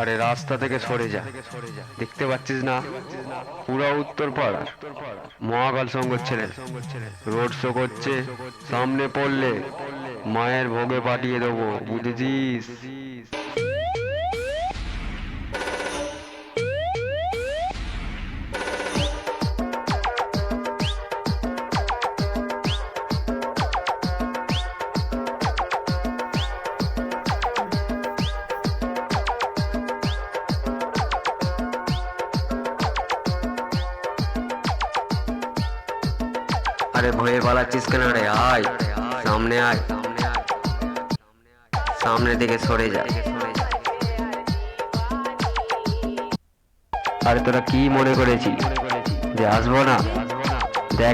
আরে রাস্তা থেকে সরে যা। দেখতে পাচ্ছিস না? পুরো উত্তর পাড়ার মহাকাল সঙ্গ ছেলে রোড শো করছে। সামনে পড়লে মায়ের ভোগে পাঠিয়ে দেবো। বুঝেছিস? আরে ভয়ে পালাচ্ছিস কেন রে আয় সামনে আয় সামনে দিকে সরে যা আরে তোরা কি মনে করেছিস যে আসব না